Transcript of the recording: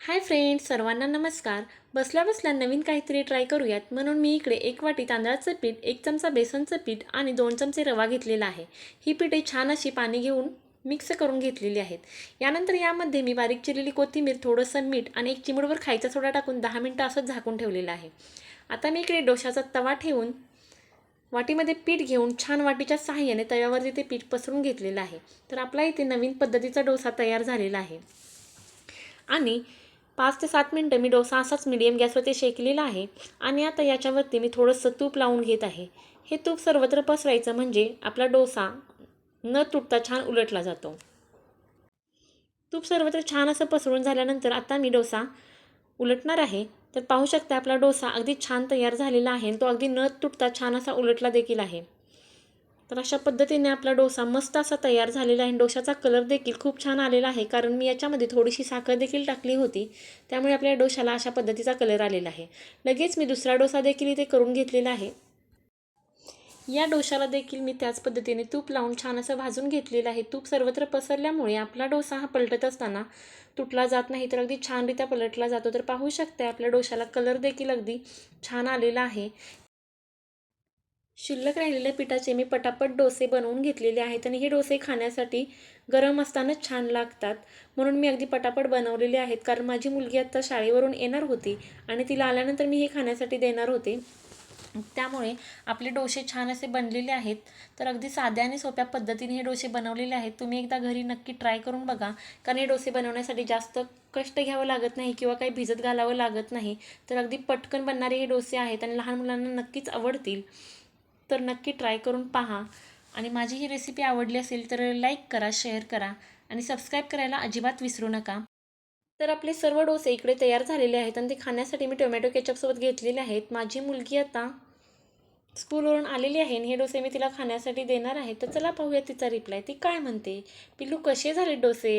Hi friends सर्वांना नमस्कार. बसल्या बसल्या नवीन काहीतरी ट्राय करूयात. म्हणून मी इकडे एक वाटी तांदळाचं पीठ एक चमचा बेसनचं पीठ आणि दोन चमचे रवा घेतलेला आहे. ही पिठे छान अशी पाणी घेऊन मिक्स करून घेतलेली आहेत. यानंतर यामध्ये मी बारीक चिरलेली कोथिंबीर थोडंसं मीठ आणि एक चिमूटभर खायचा सोडा टाकून दहा मिनटं असंच झाकून ठेवलेलं आहे. आता मी इकडे डोशाचा तवा ठेवून वाटीमध्ये पीठ घेऊन छान वाटीच्या सहाय्याने तव्यावरती ते पीठ पसरून घेतलेलं आहे. तर आपला इथे नवीन पद्धतीचा डोसा तयार झालेला आहे. आणि पाच ते सात मिनटं मी डोसा असाच मिडियम गॅसवरती शेकलेला आहे आणि आता याच्यावरती मी थोडंसं तूप लावून घेत आहे. हे तूप सर्वत्र पसरायचं म्हणजे आपला डोसा न तुटता छान उलटला जातो. तूप सर्वत्र छान असं पसरून झाल्यानंतर आता मी डोसा उलटणार आहे. तर पाहू शकता आपला डोसा अगदी छान तयार झालेला आहे तो अगदी न तुटता छान असा उलटला देखील आहे. तर अशा पद्धतीने आपला डोसा मस्त असा तयार झालेला आहे. डोशाचा कलर देखील खूप छान आलेला आहे. कारण मी याच्यामध्ये थोडीशी साखर देखील टाकली होती. त्यामुळे आपल्या डोशाला अशा पद्धतीचा कलर आलेला आहे. लगेच मी दुसरा डोसा देखील इथे करून घेतलेला आहे. या डोशाला देखील मी त्याच पद्धतीने तूप लावून छान असं भाजून घेतलेलं आहे. तूप सर्वत्र पसरल्यामुळे आपला डोसा हा पलटत असताना तुटला जात नाही तर अगदी छानरित्या पलटला जातो. तर पाहू शकते आपल्या डोशाला कलर देखील अगदी छान आलेला आहे. शिल्लक राहिलेल्या पिठाचे मी पटापट डोसे बनवून घेतलेले आहेत आणि हे डोसे खाण्यासाठी गरम असतानाच छान लागतात. म्हणून मी अगदी पटापट बनवलेले आहेत. कारण माझी मुलगी आत्ता शाळेवरून येणार होती आणि तिला आल्यानंतर मी हे खाण्यासाठी देणार होते. त्यामुळे आपले डोसे छान असे बनलेले आहेत. तर अगदी साध्या आणि सोप्या पद्धतीने हे डोसे बनवलेले आहेत. तुम्ही एकदा घरी नक्की ट्राय करून बघा. कारण हे डोसे बनवण्यासाठी जास्त कष्ट घ्यावं लागत नाही किंवा काही भिजत घालावं लागत नाही. तर अगदी पटकन बनणारे हे डोसे आहेत आणि लहान मुलांना नक्कीच आवडतील. तर नक्की ट्राय करून पहा. आणि माझी ही रेसिपी आवडली असेल तर लाईक करा शेअर करा आणि सबस्क्राईब करायला अजिबात विसरू नका. तर आपले सर्व डोसे इकडे तयार झालेले आहेत आणि ते खाण्यासाठी मी टोमॅटो केचपसोबत घेतलेले आहेत. माझी मुलगी आता स्कूलवरून आलेली आहे आणि हे डोसे मी तिला खाण्यासाठी देणार आहे. तर चला पाहूया तिचा रिप्लाय ती काय म्हणते? पिल्लू कसे झाले डोसे